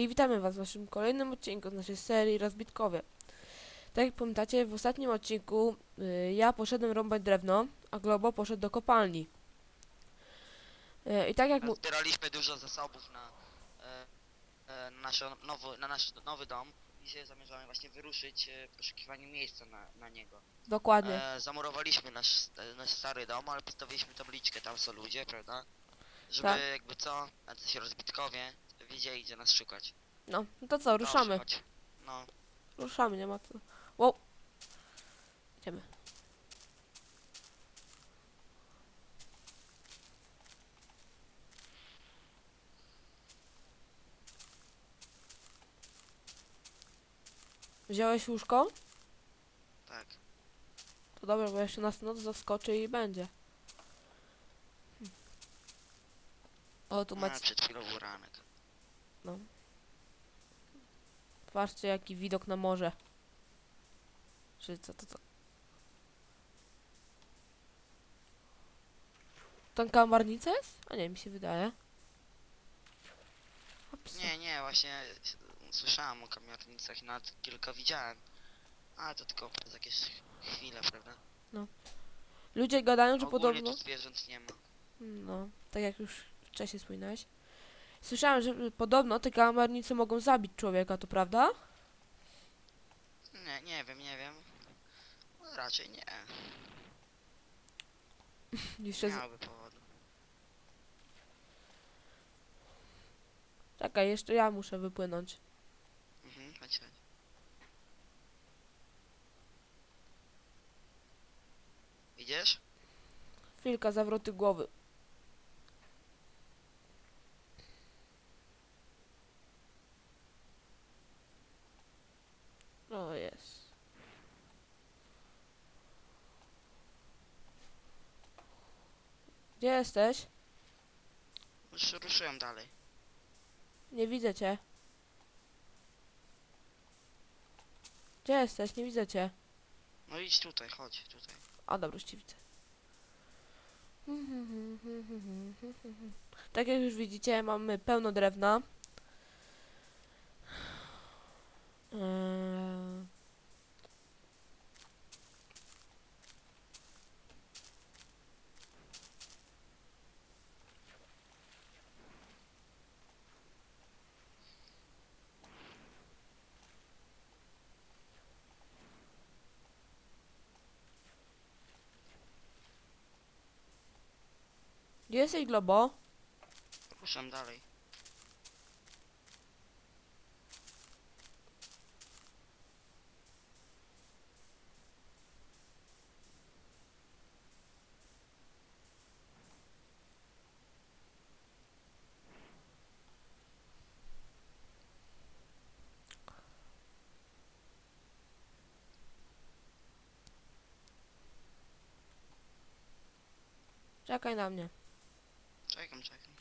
I witamy Was w naszym kolejnym odcinku z naszej serii Rozbitkowie. Tak jak pamiętacie, w ostatnim odcinku y, ja poszedłem rąbać drewno, a Globo poszedł do kopalni. Y, I tak jak mu... Zbieraliśmy dużo zasobów na, e, e, na, nasz nowy, na nasz nowy dom. Dzisiaj zamierzamy właśnie wyruszyć e, w poszukiwaniu miejsca na, na niego. Dokładnie. E, zamurowaliśmy nasz, e, nasz stary dom, ale postawiliśmy tabliczkę, tam są ludzie, prawda? Żeby Tak. jakby co, jacyś rozbitkowie wiedzieli gdzie nas szukać. No, no to co, ruszamy. Dobrze, chodź. No, Ruszamy, nie ma co. Wow. Idziemy. Wziąłeś łóżko? tak. To dobra, bo jeszcze nas noc zaskoczy i będzie. O, tu A, macie. przed chwilą był ranek. Patrzcie, jaki widok na morze. Czy co to co? Tam kamarnica jest? A nie, mi się wydaje. Ops. Nie, nie, właśnie s- słyszałem o kamiarnicach, nawet kilka widziałem. Ale to tylko przez jakieś chwile, prawda? Ludzie gadają, że Ogólnie podobno... tu zwierząt nie ma. No, tak jak już wcześniej wspominałeś. Słyszałem, że podobno te kamarnice mogą zabić człowieka, to prawda? Nie, nie wiem, nie wiem. No, raczej nie. Jeszcze Nie z... miałyby powodu. Czekaj, jeszcze ja muszę wypłynąć. Mhm, chodź, chodź. Idziesz? Chwilka zawroty głowy. O jest. Gdzie jesteś? Już ruszyłem dalej. Nie widzę cię. Gdzie jesteś? Nie widzę cię. No idź tutaj, chodź, tutaj. A dobra, już cię widzę. Tak jak już widzicie, mamy pełno drewna. Gdzie jesteś, Globo? Ruszam dalej. Czekaj na mnie. Czekam, czekam.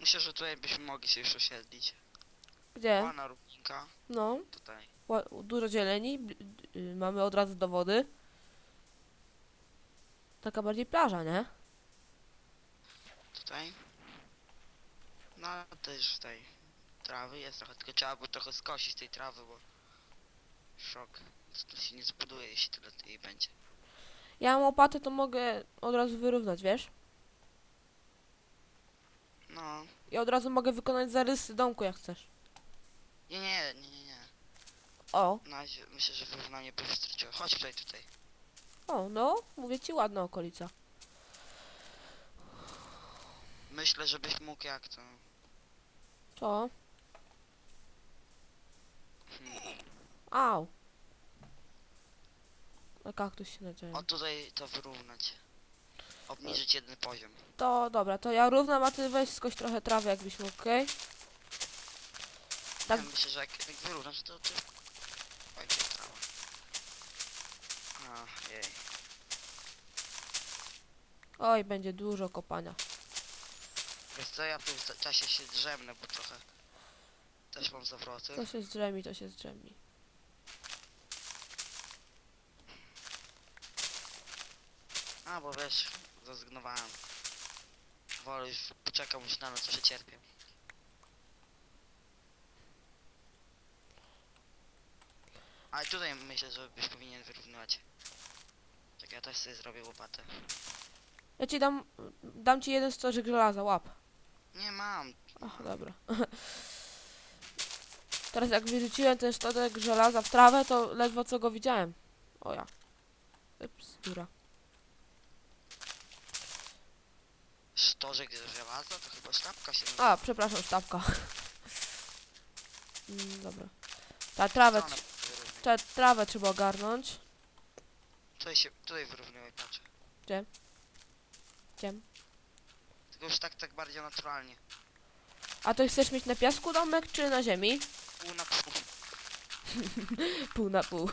Myślę, że tutaj byśmy mogli się już osiedlić. Gdzie? Ładna równinka. No, Tutaj. ła- dużo zieleni. y, Mamy od razu do wody. Taka bardziej plaża, nie? Tutaj. No też tej trawy jest trochę, tylko trzeba by trochę skosić tej trawy, bo szok. To się nie zbuduje, jeśli tyle jej będzie. Ja mam łopatę, to mogę od razu wyrównać, wiesz? No, I od razu mogę wykonać zarysy domku, jak chcesz. nie, nie, nie, nie, nie. O, Na razie myślę, że wyrównanie by wystarczyło. Chodź tutaj, tutaj. o, no, mówię ci, ładna okolica. Myślę, żebyś mógł jak to. Co? Au. Na kaktus się nadziałem. O tutaj to wyrównać. Obniżyć jeden poziom. To dobra, to ja równam, a ty weź skoś trochę trawy, jakbyś mógł, okej? Tak. Ja myślę, że jak, jak wyrównasz, to ty... Oj, gdzie trawa. A, jej. Oj, będzie dużo kopania. Wiesz co, ja w tym czasie się drzemnę, bo trochę Też mam zawroty. To się zdrzemi, to się zdrzemi. A, bo wiesz, zrezygnowałem. Wolę już poczekam, już na noc przecierpię. Ale tutaj myślę, że byś powinien wyrównywać. Tak ja też sobie zrobię łopatę. Ja ci dam, dam ci jeden stożek żelaza, łap. Nie mam. Ach, dobra. Teraz jak wyrzuciłem ten stożek żelaza w trawę, to ledwo co go widziałem. O ja. Ups, dziura. Stożek z żelaza? To chyba sztabka się A, przepraszam, sztabka. Mm, dobra. Ta trawę, Stronę ta, trawę trzeba ogarnąć. Tutaj się, tutaj wyrównywaj, patrz. Gdzie? Tylko już tak, tak bardziej naturalnie. A to chcesz mieć na piasku domek, czy na ziemi? Pół na pół. Pół na pół.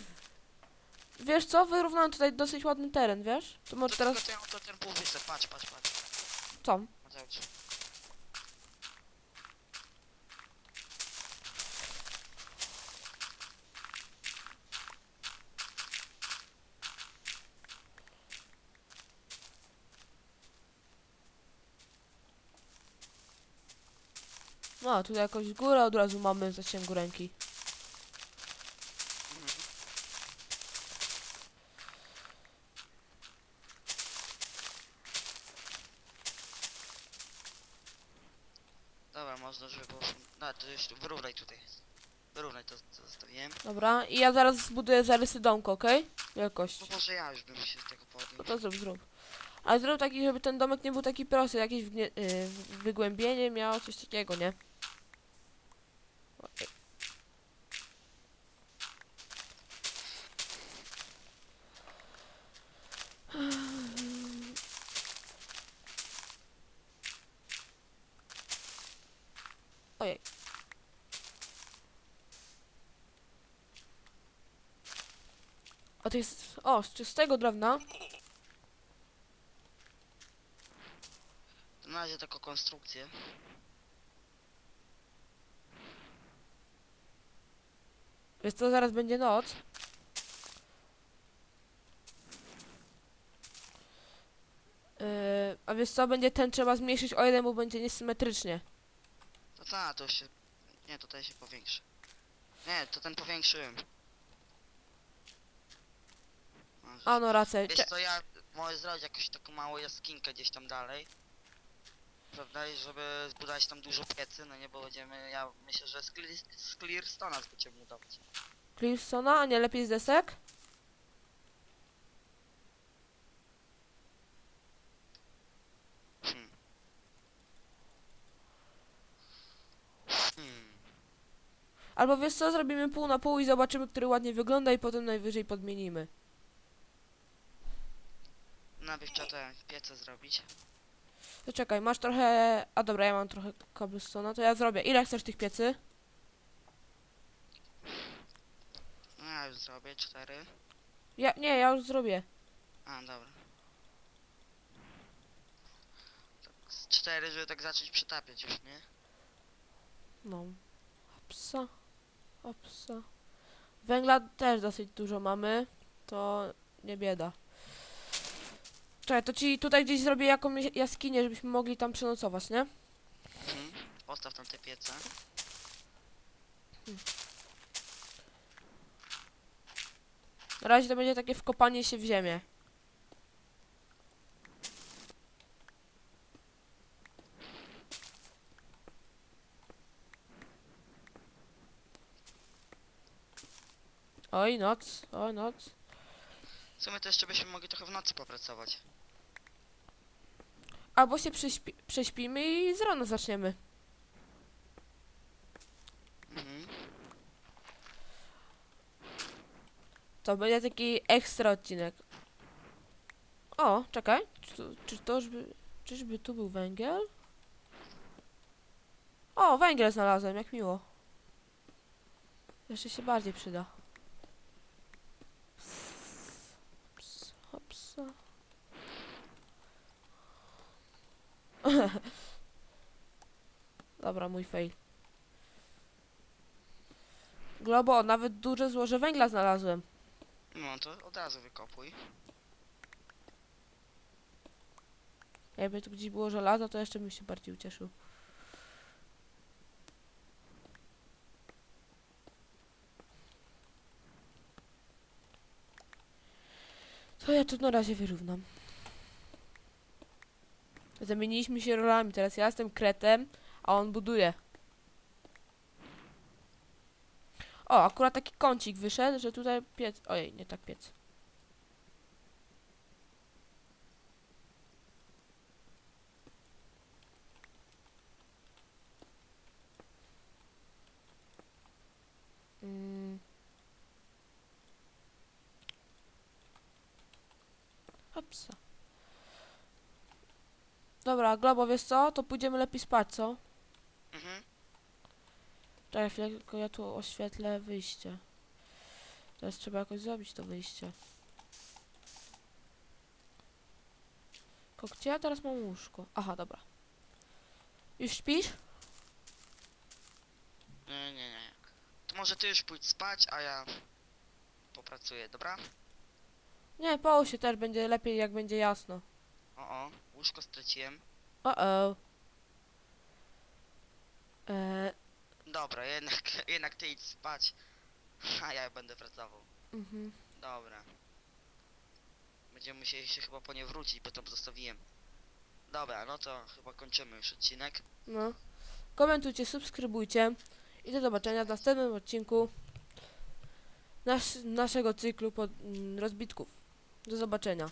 wiesz co? Wyrównałem tutaj dosyć ładny teren, wiesz? To może To teraz... tylko ten, to ten pół wysep, patrz, patrz, patrz. Co? Mateusz. No, tutaj jakąś górę od razu mamy w zasięgu ręki. Dobra, można, żeby było... No, to już wyrównaj tutaj. Wyrównaj to, co zostawiłem. Dobra, i ja zaraz zbuduję zarysy domku, okej? Wielkość. No może ja już bym się z tego No podjął. to zrób, zrób. Ale zrób taki, żeby ten domek nie był taki prosty, jakieś wgnie- y, wygłębienie miało, coś takiego, nie? Okej. Ojej. A to jest... O, z czystego drewna. Na razie tylko konstrukcję. Wiesz co, zaraz będzie noc. Yy, a wiesz co, będzie ten trzeba zmniejszyć o jeden, bo będzie niesymetrycznie. To co, to się... Nie, tutaj się powiększy. Nie, to ten powiększyłem. A no rację. Wiesz co, ja mogę zrobić jakąś taką małą jaskinkę gdzieś tam dalej. Prawda, i żeby zbudować tam dużo piecy, no nie, bo będziemy, ja myślę, że z, Clear- z Clearstone'a będziemy budować. Clearsona, a nie lepiej z desek? Hmm. Hmm. Albo wiesz co, zrobimy pół na pół i zobaczymy, który ładnie wygląda i potem najwyżej podmienimy. Najpierw trzeba te piece zrobić. To czekaj, masz trochę... A dobra, ja mam trochę cobblestone'a, to ja zrobię. Ile chcesz tych piecy? No ja już zrobię, cztery. Ja, nie, ja już zrobię. A, dobra. Tak, z cztery, żeby tak zacząć przetapiać już, nie? No. Opsa. Opsa. Węgla też dosyć dużo mamy. To nie bieda. Czekaj, to ci tutaj gdzieś zrobię jakąś jaskinię, żebyśmy mogli tam przenocować, nie? Mhm. Postaw tam te piece. Na razie to będzie takie wkopanie się w ziemię. Oj, noc, oj, noc. W sumie to jeszcze byśmy mogli trochę w nocy popracować. Albo się prześpi prześpimy i z rana zaczniemy. Mhm. To będzie taki ekstra odcinek. O, czekaj. Czy to, czy to już by, czyżby tu był węgiel? O, węgiel znalazłem, jak miło. Jeszcze się bardziej przyda. Hops, hopsa. Dobra, mój fail. Globo, nawet duże złoże węgla znalazłem. No to od razu wykopuj. Jakby tu gdzieś było żelazo, to jeszcze bym się bardziej ucieszył. To ja tu na razie wyrównam. Zamieniliśmy się rolami, teraz ja jestem kretem, a on buduje. O, akurat taki kącik wyszedł, że tutaj piec... Ojej, nie tak piec. Mm. Hopsa. Dobra, Globo, wiesz co? To pójdziemy lepiej spać, co? Mhm. Czekaj chwilę, tylko ja tu oświetlę wyjście. Teraz trzeba jakoś zrobić to wyjście. Tylko gdzie ja teraz mam łóżko? Aha, dobra. Już śpisz? Nie, nie, nie. To może ty już pójdź spać, a ja popracuję, dobra? Nie, połóż się też, będzie lepiej jak będzie jasno. O, o, łóżko straciłem. O o. Eee, Dobra, jednak, jednak ty idź spać, a ja będę pracował. mhm. Dobra. Będziemy musieli się chyba po nie wrócić, bo tam zostawiłem. Dobra, no to chyba kończymy już odcinek. No. Komentujcie, subskrybujcie i do zobaczenia w następnym odcinku nas, naszego cyklu pod, mm, rozbitków. Do zobaczenia.